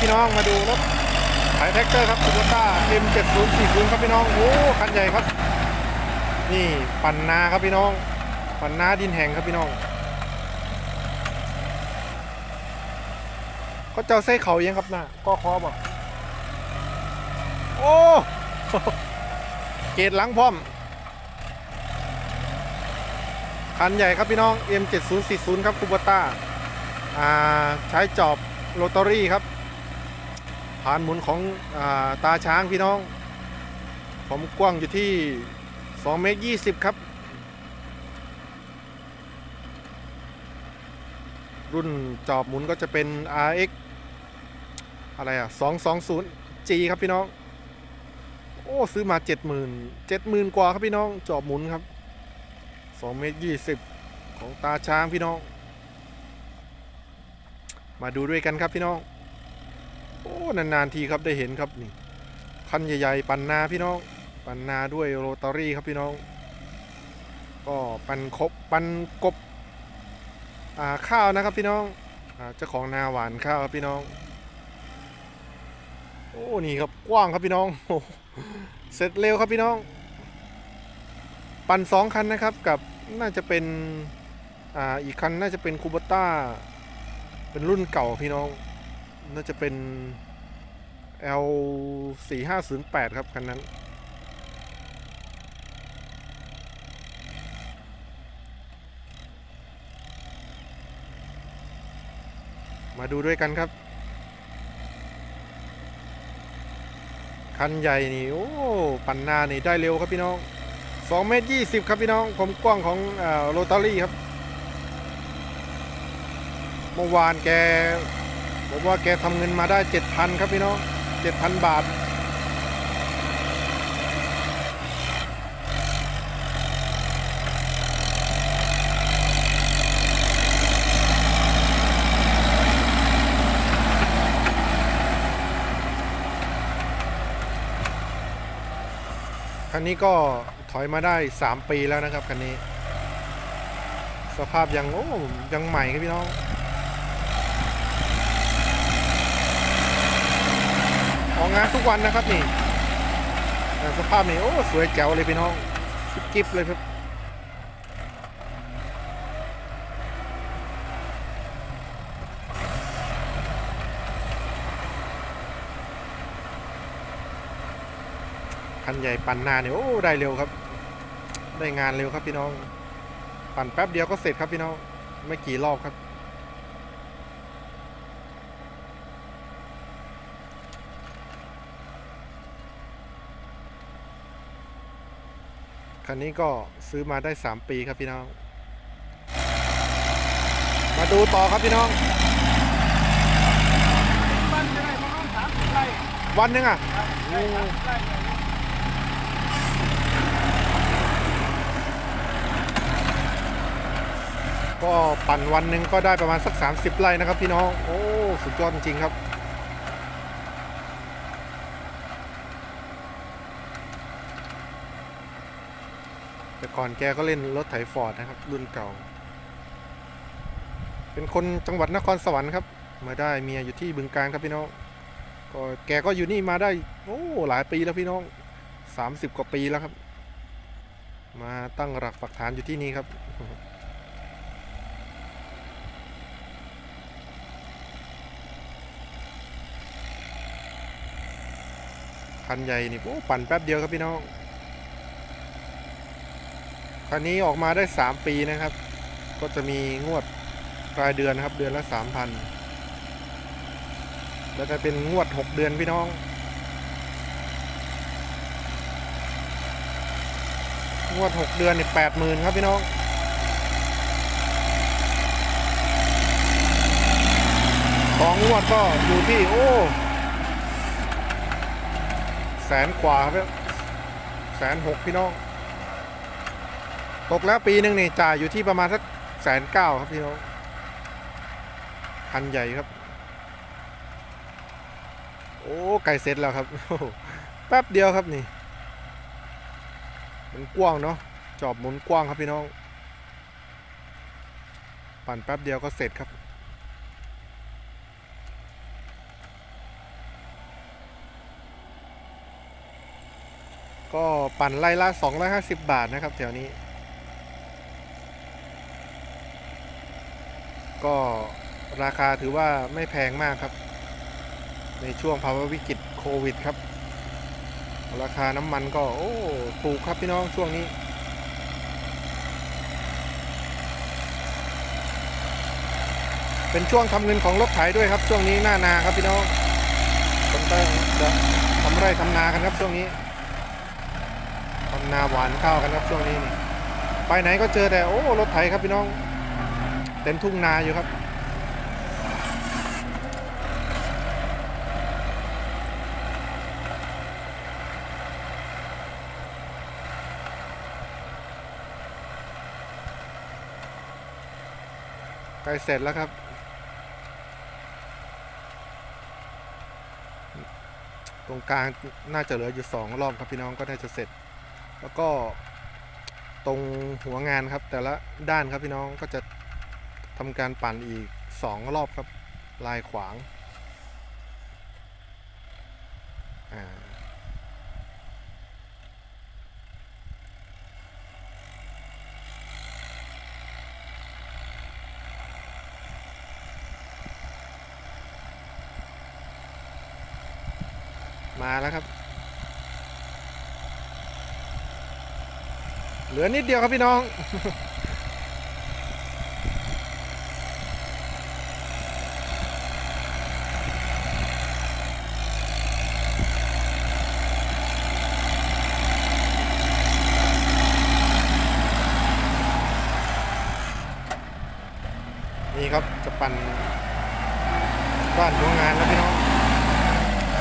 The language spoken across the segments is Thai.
พี่น้องมาดูรถไถแท็กเตอร์ครับคูโบต้า M7040 ครับพี่น้องโอ้คันใหญ่ครับ นี่ปั่นนาครับพี่น้อง ปั่นนาดินแห้งครับพี่น้องเขาเจ้าเส้เขายังครับนะก็คอบอกโอ้เกตหลังพร้อมคันใหญ่ครับพี่น้อง M7040 ครับคูโบต้าอ่าใช้จอบโรตารี่ครับ ฐานหมุนของอาตาช้างพี่น้อง ผมกว้างอยู่ที่2เมตร20 ครับ รุ่นจอบหมุนก็จะเป็น RX อะไรอะ 220G ครับพี่น้อง โอ้ ซื้อมา 70,000 70,000 กว่าครับพี่น้อง จอบหมุนครับ2เมตร20 ของตาช้างพี่น้อง มาดูด้วยกันครับพี่น้อง โอ้นานๆทีครับได้เห็นครับนี่คันใหญ่ๆ ปันนาพี่น้อง ปันนาด้วยโรตารี่ครับพี่น้อง ก็ปันครบปันกบอ่าข้าวนะครับพี่น้องเจ้าของนาหวานข้าวครับพี่น้อง โอ้นี่ครับกว้างครับพี่น้องเสร็จเร็วครับพี่น้อง ปั่นสองคันนะครับกับน่าจะเป็นอ่าอีกคันน่าจะเป็นคูบต้า เป็นรุ่นเก่าพี่น้อง น่าจะเป็น L 4 5 0 8ครับ คันนั้น มาดูด้วยกันครับ คันใหญ่นี่ โอ้ ปันนานี่ได้เร็วครับพี่น้อง2เมตร20 ครับพี่น้องความกว้างของโรตารี่ครับ เมื่อวานแก บอกว่าแกทำเงินมาได้7,000ครับพี่น้อง7,000บาท คันนี้ก็ถอยมาได้ 3 ปีแล้วนะครับ คันนี้ สภาพยังโอ้ยังใหม่ครับพี่น้อง ออกงานทุกวันนะครับนี่สภาพนี่โอ้สวยแจ๋วเลยพี่น้องสิบกิฟเลยครับคันใหญ่ปั่นนาเนี่ยโอ้ได้เร็วครับ ได้งานเร็วครับพี่น้อง ปั่นแป๊บเดียวก็เสร็จครับพี่น้อง ไม่กี่รอบครับ คันนี้ก็ซื้อมาได้ 3 ปีครับพี่น้อง มาดูต่อครับพี่น้องมันจะได้ประมาณสามสิบไร่วันหนึงอะได้สามสิบไร่ก็ปั่นวันหนึ่งก็ได้ประมาณสัก 30 ไร่นะครับพี่น้อง โอ้ สุดยอดจริงๆครับ ก่อนแกก็เล่นรถไถฟอร์ดนะครับ รุ่นเก่า เป็นคนจังหวัดนครสวรรค์ครับ มาได้เมียอยู่ที่บึงการครับพี่น้อง ก็แกก็อยู่นี่มาได้โอ้หลายปีแล้วพี่น้อง30กว่าปีแล้วครับ มาตั้งหลักปักฐานอยู่ที่นี่ครับคันใหญ่นี่โอ้ปั่นแป๊บเดียวครับพี่น้อง คันนี้ออกมาได้ 3 ปีนะครับ ก็จะมีงวดรายเดือนนะครับ เดือนละ 3,000 แล้วจะเป็นงวด 6 เดือนพี่น้อง งวด 6 เดือนนี่80,000ครับพี่น้องสองงวดก็อยู่ที่โอ้แสนกว่าครับแสนหกพี่น้อง ตกแล้วปีหนึ่งนี่จ่ายอยู่ที่ประมาณสักแสนเก้าครับพี่น้องพันใหญ่ครับ โอ้ไก่เสร็จแล้วครับแป๊บเดียวครับนี่มันกว้างเนาะจอบหมุนกว้างครับพี่น้อง ปั่นแป๊บเดียวก็เสร็จครับก็ปั่นไล่ละ250 บาทนะครับแถวนี้ ก็ราคาถือว่าไม่แพงมากครับ ในช่วงภาวะวิกฤตโควิดครับ ราคาน้ำมันก็ โอ้ถูกครับพี่น้องช่วงนี้เป็นช่วงทำเงินของรถไถด้วยครับ ช่วงนี้หน้านาครับพี่น้องคนก็จะทำไร่ทำนากันครับช่วงนี้ทำนาหวานข้าวกันครับช่วงนี้นี่ไปไหนก็เจอแต่โอ้รถไถครับพี่น้อง เต็มทุ่งนาอยู่ครับ ใกล้เสร็จแล้วครับ ตรงกลางน่าจะเหลืออยู่สองรอบครับพี่น้องก็น่าจะเสร็จ แล้วก็ตรงหัวงานครับ แต่ละด้านครับพี่น้องก็จะ ทำการปั่นอีกสองรอบครับ ลายขวางมาแล้วครับ เหลือนิดเดียวครับพี่น้อง นี่ครับจะ ปั่นบ้านหัวงานแล้วพี่น้อง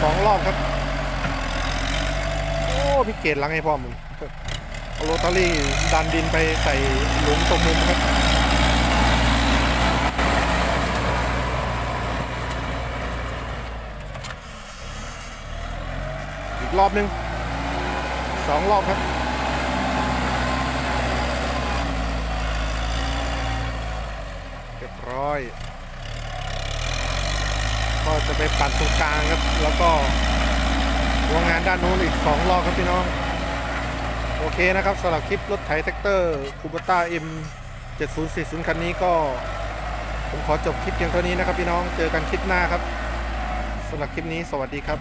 สองรอบครับ โอ้พี่เกดล้างให้พ่อมึงเอาโรตารี่ดันดินไปใส่หลุมตรงมุมครับอีกรอบหนึ่งสองรอบครับ เร้อย ก็จะไปปัดตรงกลางครับ แล้วก็วงงานด้านโน้นอีกสองรอบครับพี่น้อง โอเคนะครับสำหรับคลิปรถไถแท็กเตอร์คูบต้า M 7040คันนี้ก็ผมขอจบคลิปเพียงเท่านี้นะครับพี่น้องเจอกันคลิปหน้าครับสำหรับคลิปนี้สวัสดีครับ